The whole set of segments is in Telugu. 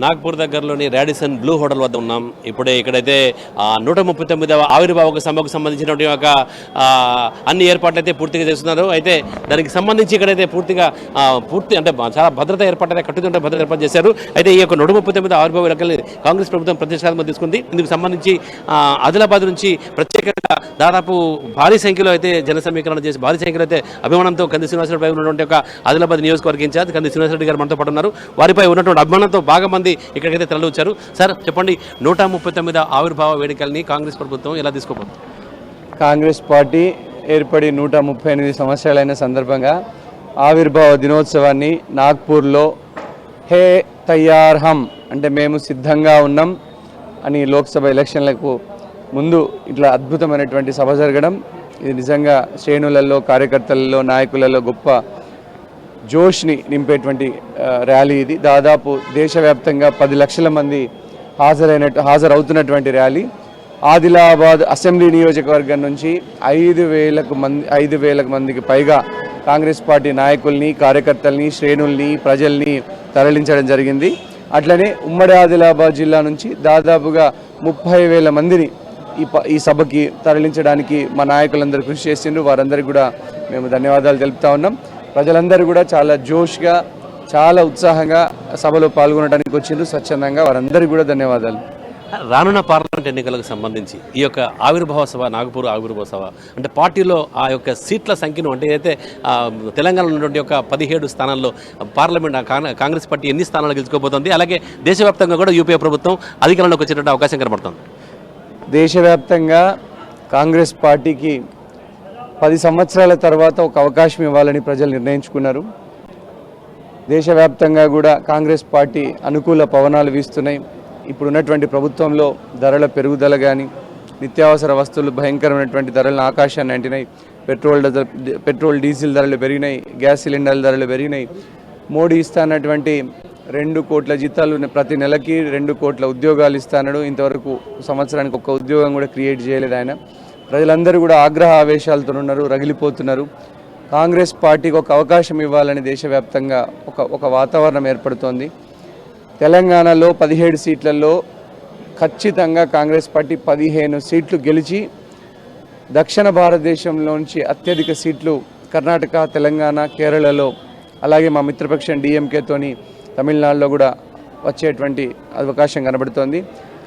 నాగ్పూర్ దగ్గరలోని రాడిసన్ బ్లూ హోటల్ వద్ద ఉన్నాం. ఇప్పుడే ఇక్కడైతే నూట ముప్పై తొమ్మిదవ ఆవిర్భావక సభకు సంబంధించినటువంటి ఒక అన్ని ఏర్పాట్లు అయితే పూర్తిగా చేస్తున్నారు. అయితే దానికి సంబంధించి ఇక్కడైతే పూర్తిగా పూర్తి అంటే చాలా భద్రత ఏర్పాటు అయితే కట్టుదిట్ట భద్రత ఏర్పాటు చేశారు. అయితే ఈ యొక్క నూట ముప్పై తొమ్మిది ఆవిర్భావ వేడుకల్ని కాంగ్రెస్ ప్రభుత్వం ప్రతిష్టాత్మక తీసుకుంది. ఇందుకు సంబంధించి ఆదిలాబాద్ నుంచి ప్రత్యేకంగా దాదాపు భారీ సంఖ్యలో అయితే జన సమీకరణ చేసి భారీ సంఖ్యలో అయితే అభిమానంతో కంది శ్రీనివాసరెడ్డి ఉన్నటువంటి ఒక ఆదిలాబాద్ నియోజకవర్గం ఇన్ఛార్జ్ కంది శ్రీనివాసరెడ్డి గారు మనతో పాటు ఉన్నారు. వారిపై ఉన్నటువంటి అభిమానంతో బాగా మంది ఇక్కడికైతే తరలివచ్చారు. సార్ చెప్పండి నూట ముప్పై తొమ్మిది ఆవిర్భావ వేడుకల్ని కాంగ్రెస్ ప్రభుత్వం ఎలా తీసుకోబోతుంది? కాంగ్రెస్ పార్టీ ఏర్పడి నూట ముప్పై ఎనిమిది సంవత్సరాలైన సందర్భంగా ఆవిర్భావ దినోత్సవాన్ని నాగ్పూర్లో హే తయార్ హమ్ అంటే మేము సిద్ధంగా ఉన్నాం అని లోక్సభ ఎలక్షన్లకు ముందు ఇట్లా అద్భుతమైనటువంటి సభ జరగడం ఇది నిజంగా శ్రేణులలో కార్యకర్తలలో నాయకులలో గొప్ప జోష్ని నింపేటువంటి ర్యాలీ ఇది. దాదాపు దేశవ్యాప్తంగా పది లక్షల మంది హాజరైనట్టు హాజరవుతున్నటువంటి ర్యాలీ. ఆదిలాబాద్ అసెంబ్లీ నియోజకవర్గం నుంచి ఐదు వేలకు మంది ఐదు వేలకు మందికి పైగా కాంగ్రెస్ పార్టీ నాయకుల్ని కార్యకర్తల్ని శ్రేణుల్ని ప్రజల్ని తరలించడం జరిగింది. అట్లనే ఉమ్మడి ఆదిలాబాద్ జిల్లా నుంచి దాదాపుగా ముప్పై వేల మందిని ఈ ప ఈ సభకి తరలించడానికి మా నాయకులందరూ కృషి చేసిండ్రు. వారందరికీ కూడా మేము ధన్యవాదాలు తెలుపుతా ఉన్నాం. ప్రజలందరూ కూడా చాలా జోష్గా చాలా ఉత్సాహంగా సభలో పాల్గొనడానికి వచ్చిండ్రు. స్వచ్ఛందంగా వారందరికీ కూడా ధన్యవాదాలు. రానున్న పార్లమెంట్ ఎన్నికలకు సంబంధించి ఈ యొక్క ఆవిర్భావ సభ నాగపూర్ ఆవిర్భావ సభ అంటే పార్టీలో ఆ యొక్క సీట్ల సంఖ్యను అంటే అయితే తెలంగాణలో ఉన్నటువంటి యొక్క పదిహేడు స్థానాల్లో పార్లమెంట్ కాంగ్రెస్ పార్టీ ఎన్ని స్థానాలు గెలుచుకోబోతోంది అలాగే దేశవ్యాప్తంగా కూడా యూపీఏ ప్రభుత్వం అధికారంలోకి వచ్చేటువంటి అవకాశం కనబడుతుంది. దేశవ్యాప్తంగా కాంగ్రెస్ పార్టీకి పది సంవత్సరాల తర్వాత ఒక అవకాశం ఇవ్వాలని ప్రజలు నిర్ణయించుకున్నారు. దేశవ్యాప్తంగా కూడా కాంగ్రెస్ పార్టీ అనుకూల పవనాలు వీస్తున్నాయి. ఇప్పుడున్నటువంటి ప్రభుత్వంలో ధరల పెరుగుదల కానీ నిత్యావసర వస్తువులు భయంకరమైనటువంటి ధరలను ఆకాశాన్ని అంటినాయి. పెట్రోల్ పెట్రోల్ డీజిల్ ధరలు పెరిగినాయి. గ్యాస్ సిలిండర్ల ధరలు పెరిగినాయి. మోడీ ఇస్తానటువంటి రెండు కోట్ల జీతాలు ప్రతి నెలకి రెండు కోట్ల ఉద్యోగాలు ఇస్తానడు. ఇంతవరకు సంవత్సరానికి ఒక్క ఉద్యోగం కూడా క్రియేట్ చేయలేదు ఆయన. ప్రజలందరూ కూడా ఆగ్రహ ఆవేశాలతో ఉన్నారు రగిలిపోతున్నారు. కాంగ్రెస్ పార్టీకి ఒక అవకాశం ఇవ్వాలని దేశవ్యాప్తంగా ఒక ఒక వాతావరణం ఏర్పడుతోంది. తెలంగాణలో పదిహేడు సీట్లలో ఖచ్చితంగా కాంగ్రెస్ పార్టీ పదిహేను సీట్లు గెలిచి దక్షిణ భారతదేశంలోంచి అత్యధిక సీట్లు కర్ణాటక తెలంగాణ కేరళలో అలాగే మా మిత్రపక్షం డిఎంకేతోని తమిళనాడులో కూడా వచ్చేటువంటి అవకాశం కనబడుతోంది.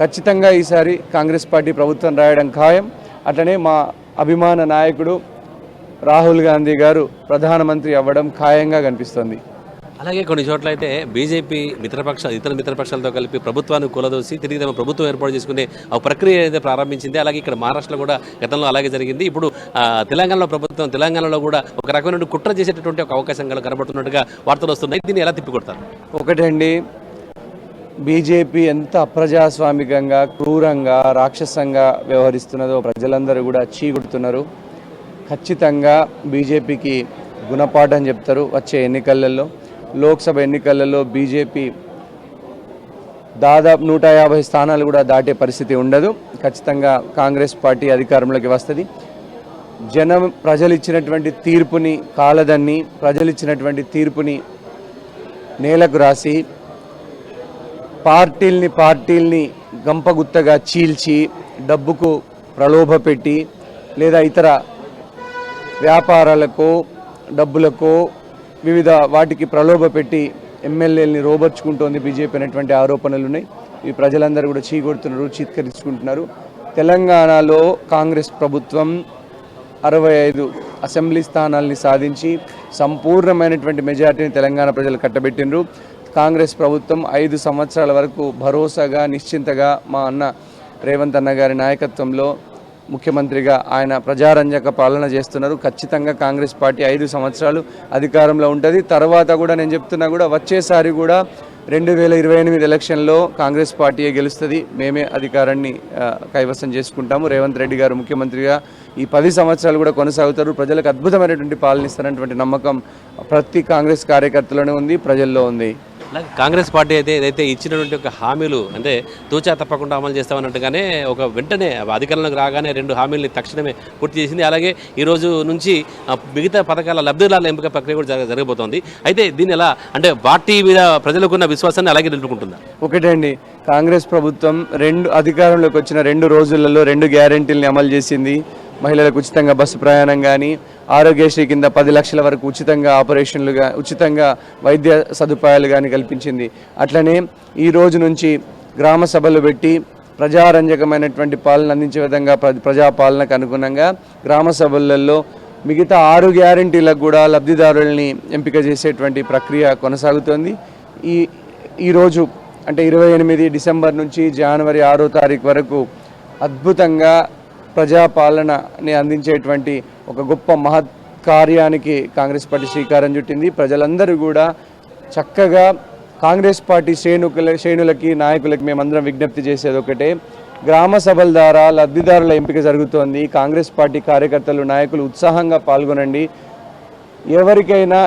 ఖచ్చితంగా ఈసారి కాంగ్రెస్ పార్టీ ప్రభుత్వం రాయడం ఖాయం. అట్లనే మా అభిమాన నాయకుడు రాహుల్ గాంధీ గారు ప్రధానమంత్రి అవ్వడం ఖాయంగా కనిపిస్తోంది. అలాగే కొన్ని చోట్ల అయితే బీజేపీ మిత్రపక్ష ఇతర మిత్రపక్షాలతో కలిపి ప్రభుత్వాన్ని కూలదోసి తిరిగి తమ ప్రభుత్వం ఏర్పాటు చేసుకునే ఆ ప్రక్రియ అయితే ప్రారంభించింది అలాగే ఇక్కడ మహారాష్ట్రలో కూడా గతంలో అలాగే జరిగింది. ఇప్పుడు తెలంగాణలో ప్రభుత్వం తెలంగాణలో కూడా ఒక రకమైన కుట్ర చేసేటటువంటి ఒక అవకాశం కనబడుతున్నట్టుగా వార్తలు వస్తున్నాయి. దీన్ని ఎలా తిప్పికొడతారు? ఒకటండి బీజేపీ ఎంత అప్రజాస్వామికంగా క్రూరంగా రాక్షసంగా వ్యవహరిస్తున్నదో ప్రజలందరూ కూడా చీగుడుతున్నారు ఖచ్చితంగా బీజేపీకి గుణపాఠం చెప్తారు వచ్చే ఎన్నికలలో. లోక్సభ ఎన్నికలలో బీజేపీ దాదాపు నూట యాభై స్థానాలు కూడా దాటే పరిస్థితి ఉండదు. ఖచ్చితంగా కాంగ్రెస్ పార్టీ అధికారంలోకి వస్తుంది. జనం ప్రజలు ఇచ్చినటువంటి తీర్పుని కాలదన్ని ప్రజలిచ్చినటువంటి తీర్పుని నేలకు రాసి పార్టీల్ని పార్టీల్ని గంపగుత్తగా చీల్చి డబ్బుకు ప్రలోభపెట్టి లేదా ఇతర వ్యాపారాలకు డబ్బులకు వివిధ వాటికి ప్రలోభపెట్టి ఎమ్మెల్యేలని రోబర్చుకుంటోంది బీజేపీ అనేటువంటి ఆరోపణలు ఉన్నాయి. ఈ ప్రజలందరూ కూడా చీకొడుతున్నారు చీత్కరించుకుంటున్నారు. తెలంగాణలో కాంగ్రెస్ ప్రభుత్వం అరవై ఐదు అసెంబ్లీ స్థానాల్ని సాధించి సంపూర్ణమైనటువంటి మెజార్టీని తెలంగాణ ప్రజలు కట్టబెట్టిండ్రు. కాంగ్రెస్ ప్రభుత్వం ఐదు సంవత్సరాల వరకు భరోసాగా నిశ్చింతగా మా అన్న రేవంత్ అన్న గారి నాయకత్వంలో ముఖ్యమంత్రిగా ఆయన ప్రజారంజక పాలన చేస్తున్నారు. ఖచ్చితంగా కాంగ్రెస్ పార్టీ ఐదు సంవత్సరాలు అధికారంలో ఉంటుంది. తర్వాత కూడా నేను చెప్తున్నా కూడా వచ్చేసారి కూడా రెండు వేల ఇరవై ఎనిమిది ఎలక్షన్లో కాంగ్రెస్ పార్టీయే గెలుస్తుంది. మేమే అధికారాన్ని కైవసం చేసుకుంటాము. రేవంత్ రెడ్డి గారు ముఖ్యమంత్రిగా ఈ పది సంవత్సరాలు కూడా కొనసాగుతారు. ప్రజలకు అద్భుతమైనటువంటి పాలన ఇస్తారన్నటువంటి నమ్మకం ప్రతి కాంగ్రెస్ కార్యకర్తలోనే ఉంది ప్రజల్లో ఉంది. కాంగ్రెస్ పార్టీ అయితే ఏదైతే ఇచ్చినటువంటి ఒక హామీలు అంటే తూచా తప్పకుండా అమలు చేస్తామన్నట్టుగానే ఒక వెంటనే అధికారంలోకి రాగానే రెండు హామీలని తక్షణమే పూర్తి చేసింది. అలాగే ఈ రోజు నుంచి మిగతా పథకాల లబ్ధిదారుల ఎంపిక ప్రక్రియ కూడా జరగ జరగబోతోంది. అయితే దీన్ని ఎలా అంటే పార్టీ మీద ప్రజలకున్న విశ్వాసాన్ని అలాగే నిలుపుకుంటుందా? ఒకటండి కాంగ్రెస్ ప్రభుత్వం రెండు అధికారంలోకి వచ్చిన రెండు రోజులలో రెండు గ్యారెంటీల్ని అమలు చేసింది. మహిళలకు ఉచితంగా బస్సు ప్రయాణం కానీ ఆరోగ్యశ్రీ కింద పది లక్షల వరకు ఉచితంగా ఆపరేషన్లుగా ఉచితంగా వైద్య సదుపాయాలు కానీ కల్పించింది. అట్లనే ఈ రోజు నుంచి గ్రామ సభలు పెట్టి ప్రజారంజకమైనటువంటి పాలన అందించే విధంగా ప్ర- ప్రజాపాలనకు అనుగుణంగా గ్రామ సభలలో మిగతా ఆరు గ్యారెంటీలకు కూడా లబ్ధిదారుల్ని ఎంపిక చేసేటువంటి ప్రక్రియ కొనసాగుతోంది. ఈ ఈరోజు అంటే ఇరవై ఎనిమిది డిసెంబర్ నుంచి జనవరి ఆరో తారీఖు వరకు అద్భుతంగా ప్రజాపాలనని అందించేటువంటి ఒక గొప్ప మహత్ కార్యానికి కాంగ్రెస్ పార్టీ శ్రీకారం చుట్టింది. ప్రజలందరూ కూడా చక్కగా కాంగ్రెస్ పార్టీ శ్రేణుకుల శ్రేణులకి నాయకులకి మేమందరం విజ్ఞప్తి చేసేది ఒకటే. గ్రామ సభల ద్వారా లబ్ధిదారుల ఎంపిక జరుగుతోంది. కాంగ్రెస్ పార్టీ కార్యకర్తలు నాయకులు ఉత్సాహంగా పాల్గొనండి. ఎవరికైనా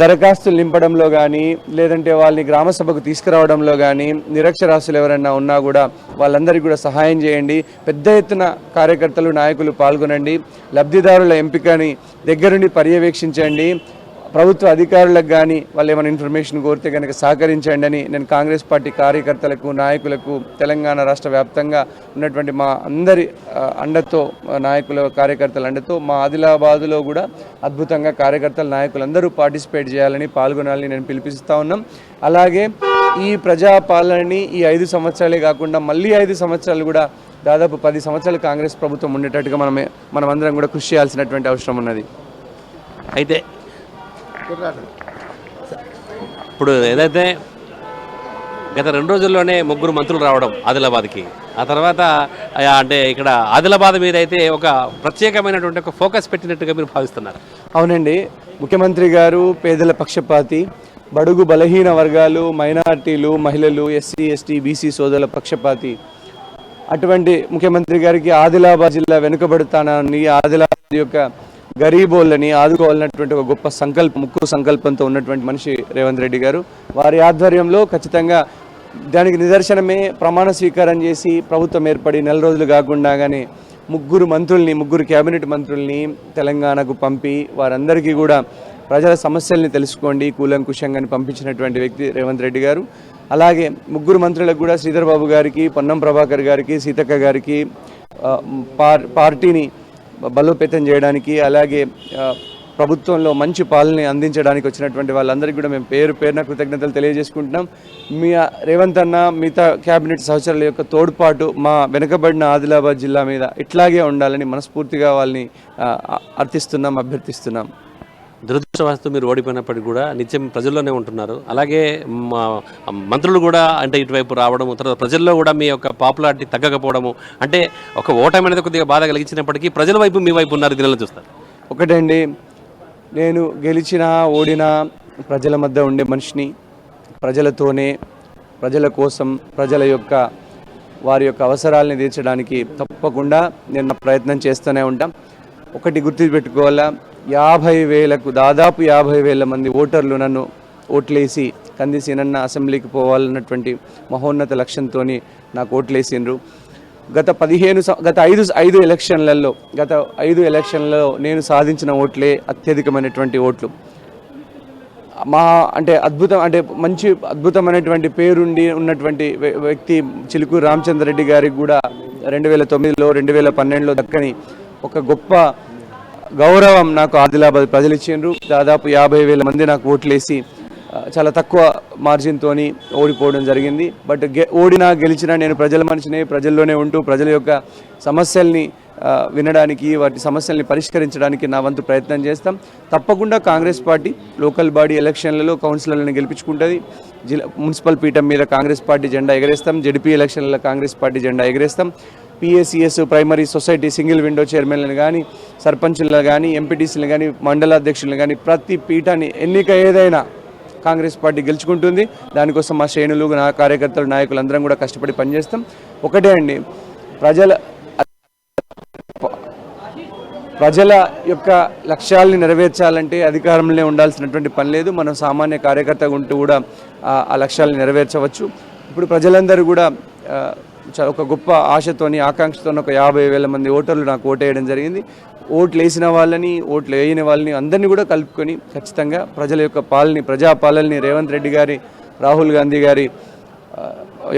దరఖాస్తులు నింపడంలో కానీ లేదంటే వాళ్ళని గ్రామ సభకు తీసుకురావడంలో కానీ నిరక్షరాస్యులు ఎవరైనా ఉన్నా కూడా వాళ్ళందరికీ కూడా సహాయం చేయండి. పెద్ద ఎత్తున కార్యకర్తలు నాయకులు పాల్గొనండి. లబ్ధిదారుల ఎంపికని దగ్గరుండి పర్యవేక్షించండి. ప్రభుత్వ అధికారులకు కానీ వాళ్ళు ఏమైనా ఇన్ఫర్మేషన్ కోరితే కనుక సహకరించండి అని నేను కాంగ్రెస్ పార్టీ కార్యకర్తలకు నాయకులకు తెలంగాణ రాష్ట్ర వ్యాప్తంగా ఉన్నటువంటి మా అందరి అండతో నాయకుల కార్యకర్తల అండతో మా ఆదిలాబాదులో కూడా అద్భుతంగా కార్యకర్తల నాయకులందరూ పార్టిసిపేట్ చేయాలని పాల్గొనాలని నేను పిలిపిస్తూ ఉన్నాం. అలాగే ఈ ప్రజాపాలనని ఈ ఐదు సంవత్సరాలే కాకుండా మళ్ళీ ఐదు సంవత్సరాలు కూడా దాదాపు పది సంవత్సరాలు కాంగ్రెస్ ప్రభుత్వం ఉండేటట్టుగా మనమే మనమందరం కూడా కృషి చేయాల్సినటువంటి అవసరం ఉన్నది. అయితే ఇప్పుడు ఏదైతే గత రెండు రోజుల్లోనే ముగ్గురు మంత్రులు రావడం ఆదిలాబాద్కి ఆ తర్వాత అంటే ఇక్కడ ఆదిలాబాద్ మీద అయితే ఒక ప్రత్యేకమైనటువంటి ఒక ఫోకస్ పెట్టినట్టుగా మీరు భావిస్తున్నారు. అవునండి. ముఖ్యమంత్రి గారు పేదల పక్షపాతి బడుగు బలహీన వర్గాలు మైనార్టీలు మహిళలు ఎస్సీ ఎస్టీ బీసీ సోదరుల పక్షపాతి. అటువంటి ముఖ్యమంత్రి గారికి ఆదిలాబాద్ జిల్లా వెనుకబడుతానని ఆదిలాబాద్ యొక్క గరీబోళ్ళని ఆదుకోవాలన్నటువంటి ఒక గొప్ప సంకల్పం ముక్కు సంకల్పంతో ఉన్నటువంటి మనిషి రేవంత్ రెడ్డి గారు. వారి ఆధ్వర్యంలో ఖచ్చితంగా దానికి నిదర్శనమే ప్రమాణ స్వీకారం చేసి ప్రభుత్వం ఏర్పడి నెల రోజులు కాకుండా కానీ ముగ్గురు మంత్రుల్ని ముగ్గురు కేబినెట్ మంత్రుల్ని తెలంగాణకు పంపి వారందరికీ కూడా ప్రజల సమస్యల్ని తెలుసుకోండి కూలంకుషంగా పంపించినటువంటి వ్యక్తి రేవంత్ రెడ్డి గారు. అలాగే ముగ్గురు మంత్రులకు కూడా శ్రీధర్ బాబు గారికి పొన్నం ప్రభాకర్ గారికి సీతక్క గారికి పార్ పార్టీని బలోపేతం చేయడానికి అలాగే ప్రభుత్వంలో మంచి పాలన అందించడానికి వచ్చినటువంటి వాళ్ళందరికీ కూడా మేము పేరు పేరున కృతజ్ఞతలు తెలియజేసుకుంటున్నాం. మీ రేవంత్ అన్న మిగతా క్యాబినెట్ సహచరుల యొక్క తోడ్పాటు మా వెనుకబడిన ఆదిలాబాద్ జిల్లా మీద ఇట్లాగే ఉండాలని మనస్ఫూర్తిగా వాళ్ళని అర్థిస్తున్నాం అభ్యర్థిస్తున్నాం. దురదృష్టవస్తు మీరు ఓడిపోయినప్పటికీ కూడా నిత్యం ప్రజల్లోనే ఉంటున్నారు. అలాగే మా మంత్రులు కూడా అంటే ఇటువైపు రావడం తర్వాత ప్రజల్లో కూడా మీ యొక్క పాపులారిటీ తగ్గకపోవడము అంటే ఒక ఓటమి అనేది కొద్దిగా బాధ కలిగించినప్పటికీ ప్రజల వైపు మీ వైపు ఉన్నారు దీనిలో చూస్తారు. ఒకటండి నేను గెలిచినా ఓడినా ప్రజల మధ్య ఉండే మనిషిని ప్రజలతోనే ప్రజల కోసం ప్రజల యొక్క వారి యొక్క అవసరాలని తీర్చడానికి తప్పకుండా నేను ప్రయత్నం చేస్తూనే ఉంటాం. ఒకటి గుర్తుపెట్టుకోవాలా యాభై వేలకు దాదాపు యాభై వేల మంది ఓటర్లు నన్ను ఓట్లేసి కందిసీనన్న అసెంబ్లీకి పోవాలన్నటువంటి మహోన్నత లక్ష్యంతో నాకు ఓట్లేసిండ్రు. గత పదిహేను గత ఐదు ఐదు ఎలక్షన్లలో గత ఐదు ఎలక్షన్లలో నేను సాధించిన ఓట్లే అత్యధికమైనటువంటి ఓట్లు. మా అంటే అద్భుతం అంటే మంచి అద్భుతమైనటువంటి పేరుండి ఉన్నటువంటి వ్య- వ్యక్తి చిలుకూరు రామచంద్రరెడ్డి గారికి కూడా రెండు వేల తొమ్మిదిలో రెండు వేల పన్నెండులో దక్కని ఒక గొప్ప గౌరవం నాకు ఆదిలాబాద్ ప్రజలు ఇచ్చిండ్రు. దాదాపు యాభై వేల మంది నాకు ఓట్లేసి చాలా తక్కువ మార్జిన్తోని ఓడిపోవడం జరిగింది. బట్ గె ఓడినా గెలిచినా నేను ప్రజల మనిషినే ప్రజల్లోనే ఉంటూ ప్రజల యొక్క సమస్యల్ని వినడానికి వాటి సమస్యల్ని పరిష్కరించడానికి నా వంతు ప్రయత్నం చేస్తాం. తప్పకుండా కాంగ్రెస్ పార్టీ లోకల్ బాడీ ఎలక్షన్లలో కౌన్సిలర్లను గెలిపించుకుంటుంది. జిల్లా మున్సిపల్ పీఠం మీద కాంగ్రెస్ పార్టీ జెండా ఎగరేస్తాం. జడిపి ఎలక్షన్లలో కాంగ్రెస్ పార్టీ జెండా ఎగరేస్తాం. PSCS primary society single window చైర్మన్లను కానీ సర్పంచులను కానీ ఎంపీటీసీలు కానీ మండలాధ్యక్షులను కానీ ప్రతి పీఠాన్ని ఎన్నిక ఏదైనా కాంగ్రెస్ పార్టీ గెలుచుకుంటుంది. దానికోసం మా శ్రేణులు నా కార్యకర్తలు నాయకులు అందరం కూడా కష్టపడి పనిచేస్తాం. ఒకటే అండి ప్రజల ప్రజల యొక్క లక్ష్యాల్ని నెరవేర్చాలంటే అధికారంలో ఉండాల్సినటువంటి పని లేదు. మనం సామాన్య కార్యకర్తగా ఉంటూ కూడా ఆ- లక్ష్యాలను నెరవేర్చవచ్చు. ఇప్పుడు ప్రజలందరూ కూడా చ- ఒక గొప్ప ఆశతోని ఆకాంక్షతో ఒక యాభై వేల మంది ఓటర్లు నాకు ఓటేయడం జరిగింది. ఓట్లు వేసిన వాళ్ళని ఓట్లు వేయని వాళ్ళని అందరినీ కూడా కలుపుకొని ఖచ్చితంగా ప్రజల యొక్క పాలని ప్రజా పాలనని రేవంత్ రెడ్డి గారి రాహుల్ గాంధీ గారి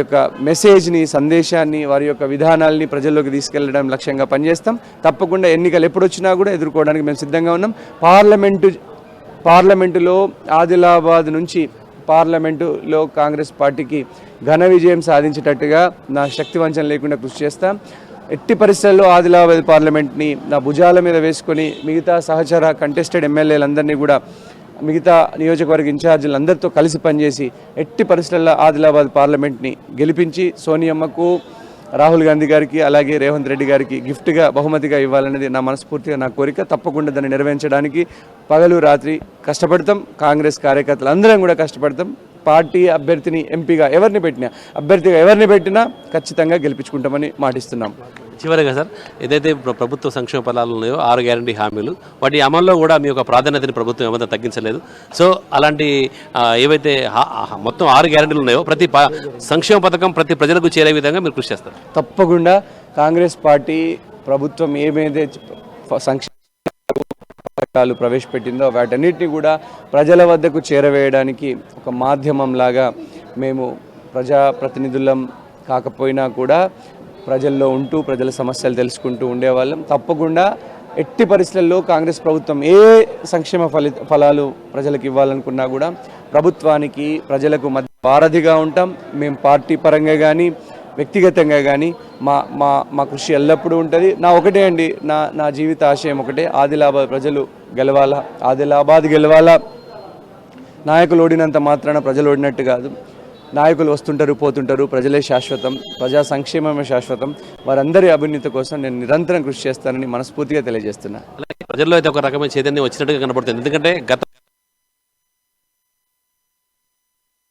యొక్క మెసేజ్ని సందేశాన్ని వారి యొక్క విధానాల్ని ప్రజల్లోకి తీసుకెళ్ళడం లక్ష్యంగా పనిచేస్తాం. తప్పకుండా ఎన్నికలు ఎప్పుడు వచ్చినా కూడా ఎదుర్కోవడానికి మేము సిద్ధంగా ఉన్నాం. పార్లమెంటు పార్లమెంటులో ఆదిలాబాద్ నుంచి పార్లమెంటులో కాంగ్రెస్ పార్టీకి ఘన విజయం సాధించేటట్టుగా నా శక్తి వంచన లేకుండా కృషి చేస్తాం. ఎట్టి పరిస్థితుల్లో ఆదిలాబాద్ పార్లమెంట్ని నా భుజాల మీద వేసుకొని మిగతా సహచర కంటెస్టెడ్ ఎమ్మెల్యేలందరినీ కూడా మిగతా నియోజకవర్గ ఇన్ఛార్జీలందరితో కలిసి పనిచేసి ఎట్టి పరిస్థితుల్లో ఆదిలాబాద్ పార్లమెంట్ని గెలిపించి సోనియమ్మకు రాహుల్ గాంధీ గారికి అలాగే రేవంత్ రెడ్డి గారికి గిఫ్ట్గా బహుమతిగా ఇవ్వాలనేది నా మనస్ఫూర్తిగా నా కోరిక. తప్పకుండా దాన్ని నెరవేర్చడానికి పగలు రాత్రి కష్టపడతాం. కాంగ్రెస్ కార్యకర్తలు అందరం కూడా కష్టపడతాం. పార్టీ అభ్యర్థిని ఎంపీగా ఎవరిని పెట్టినా అభ్యర్థిగా ఎవరిని పెట్టినా ఖచ్చితంగా గెలిపించుకుంటామని మాటిస్తున్నాం. చివరిగా సార్ ఏదైతే ప్ర- ప్రభుత్వ సంక్షేమ ఫలాలు ఉన్నాయో ఆరు గ్యారంటీ హామీలు వాటి అమల్లో కూడా మీ యొక్క ప్రాధాన్యతని ప్రభుత్వం ఏమైనా తగ్గించలేదు. సో అలాంటి ఏవైతే మొత్తం ఆరు గ్యారంటీలు ఉన్నాయో ప్రతి సంక్షేమ పథకం ప్రతి ప్రజలకు చేరే విధంగా మీరు కృషి చేస్తారు. తప్పకుండా కాంగ్రెస్ పార్టీ ప్రభుత్వం ఏమైతే సంక్షేమ చట్టాలు ప్రవేశపెట్టిందో వాటన్నిటిని కూడా ప్రజల వద్దకు చేరవేయడానికి ఒక మాధ్యమం లాగా మేము ప్రజాప్రతినిధులం కాకపోయినా కూడా ప్రజల్లో ఉంటూ ప్రజల సమస్యలు తెలుసుకుంటూ ఉండేవాళ్ళం. తప్పకుండా ఎట్టి పరిస్థితుల్లో కాంగ్రెస్ ప్రభుత్వం ఏ సంక్షేమ ఫలి ఫలాలు ప్రజలకు ఇవ్వాలనుకున్నా కూడా ప్రభుత్వానికి ప్రజలకు మధ్య వారధిగా ఉంటాం. మేము పార్టీ పరంగా కానీ వ్యక్తిగతంగా కానీ మా మా మా కృషి ఎల్లప్పుడూ ఉంటుంది. నా ఒకటే అండి నా నా జీవిత ఆశయం ఒకటే. ఆదిలాబాద్ ప్రజలు గెలవాలా? ఆదిలాబాద్ గెలవాలా? నాయకులు ఓడినంత మాత్రాన ప్రజలు ఓడినట్టు కాదు. నాయకులు వస్తుంటారు పోతుంటారు ప్రజలే శాశ్వతం ప్రజా సంక్షేమమే శాశ్వతం. వారందరి అభివృద్ధి కోసం నేను నిరంతరం కృషి చేస్తానని మనస్ఫూర్తిగా తెలియజేస్తున్నా. అలాగే ప్రజల్లో అయితే ఒక రకమైన చైతన్యం వచ్చినట్టుగా కనబడుతుంది. ఎందుకంటే గత